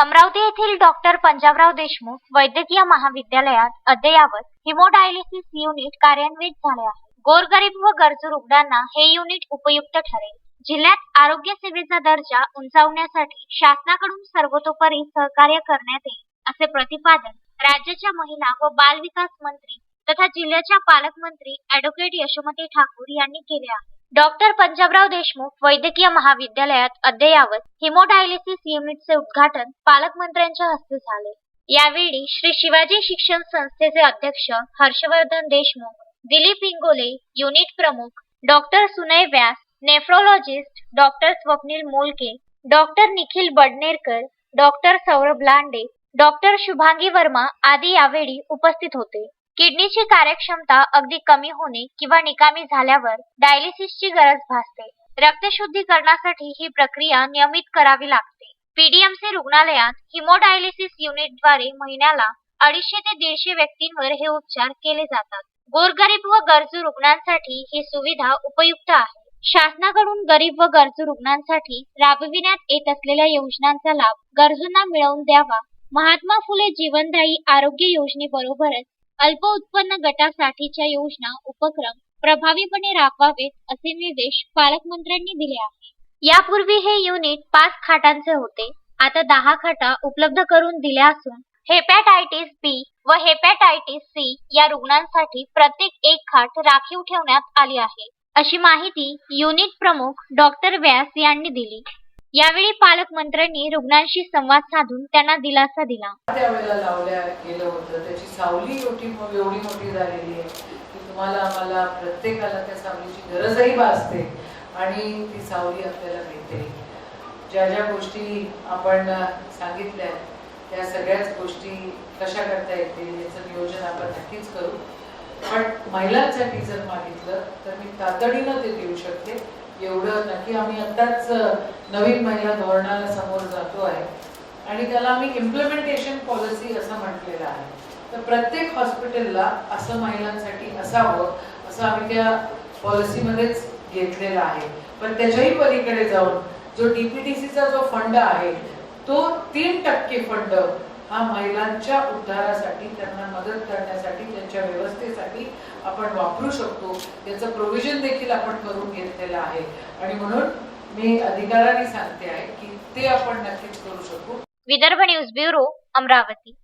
अमरावती येथील डॉक्टर पंजाबराव देशमुख वैद्यकीय महाविद्यालयात अद्ययावत हिमोडायलिसिस युनिट कार्यान्वित झाले आहे. गोरगरीब व गरजू रुग्णांना हे युनिट उपयुक्त ठरेल. जिल्ह्यात आरोग्य सेवेचा दर्जा उंचावण्यासाठी शासनाकडून सर्वतोपरी सहकार्य करण्यात येईल असे प्रतिपादन राज्याच्या महिला व बाल विकास मंत्री तथा जिल्ह्याच्या पालकमंत्री अॅडव्होकेट यशोमती ठाकूर यांनी केले आहे. डॉक्टर पंजाबराव देशमुख वैद्यकीय महाविद्यालयात अद्ययावत हिमोडायलिसिस युनिटचे उद्घाटन पालकमंत्र्यांच्या हस्ते झाले. यावेळी श्री शिवाजी शिक्षण संस्थेचे अध्यक्ष हर्षवर्धन देशमुख दिलीप इंगोले युनिट प्रमुख doctor Sunay Vyas nephrologist doctor Swapnil Molke doctor Nikhil Badnerkar doctor Saurabh Lande doctor Shubhangi Verma आदी यावेळी उपस्थित होते. किडनीची कार्यक्षमता अगदी कमी होणे किंवा निकामी झाल्यावर डायलिसिसची गरज भासते. रक्तशुद्धीकरणासाठी ही प्रक्रिया नियमित करावी लागते. पीडीएमसी रुग्णालयात हिमोडायलिसिस युनिटद्वारे महिन्याला अडीचशे ते दीडशे व्यक्तींवर हे उपचार केले जातात. गोरगरीब व गरजू रुग्णांसाठी ही सुविधा उपयुक्त आहे. शासनाकडून गरीब व गरजू रुग्णांसाठी राबविण्यात येत असलेल्या योजनांचा लाभ गरजूंना मिळवून द्यावा. महात्मा फुले जीवनदायी आरोग्य योजनेबरोबरच अल्प उत्पन्न गटासाठीच्या योजना उपक्रम प्रभावीपणे राबवावेत असे निर्देश पालकमंत्र्यांनी दिले आहे यापूर्वी हे युनिट पाच खाटांचे होते. आता दहा खाटा उपलब्ध करून दिल्या असून हेपॅटायटिस बी व हेपॅटायटिस सी या रुग्णांसाठी प्रत्येक एक खाट राखीव ठेवण्यात आली आहे. अशी माहिती युनिट प्रमुख डॉक्टर व्यास यांनी दिली. यावेळी पालकमंत्र्यांनी रुग्णांशी संवाद साधून त्यांना दिलासा दिला. त्यावेळेला लावल्या गेलं होतं. त्याची सावली एवढी एवढी मोठी झालेली आहे की तुम्हाला आम्हाला प्रत्येकाला त्या सावलीची गरजही भासते आणि ती सावली आपल्याला मिळते. ज्या ज्या गोष्टी आपण सांगितल्या त्या सगळ्याच गोष्टी कशा करता येतील याचं नियोजन आपण नक्कीच करू. पण महिलांसाठी जर मागितलं तर मी तातडीनं ते देऊ शकते. एवढं नक्की आम्ही आत्ताच नवीन महिला धोरणाला समोर जातो आहे आणि त्याला आम्ही इम्प्लिमेंटेशन पॉलिसी असं म्हटलेलं आहे. तर प्रत्येक हॉस्पिटलला असं महिलांसाठी असावं असं आम्ही त्या पॉलिसीमध्येच घेतलेलं आहे. पण त्याच्याही पलीकडे जाऊन जो डीपीटीसीचा जो फंड आहे तो तीन टक्के फंड हा महिलांच्या उद्धारासाठी त्यांना मदत करण्यासाठी त्यांच्या व्यवस्थेसाठी आपण वापरू शकतो. याचं प्रोव्हिजन देखील आपण करून घेतलेलं आहे. आणि म्हणून मी अधिकाराने सांगते आहे की ते आपण नक्कीच करू शकू. Vidarbha news bureau Amravati.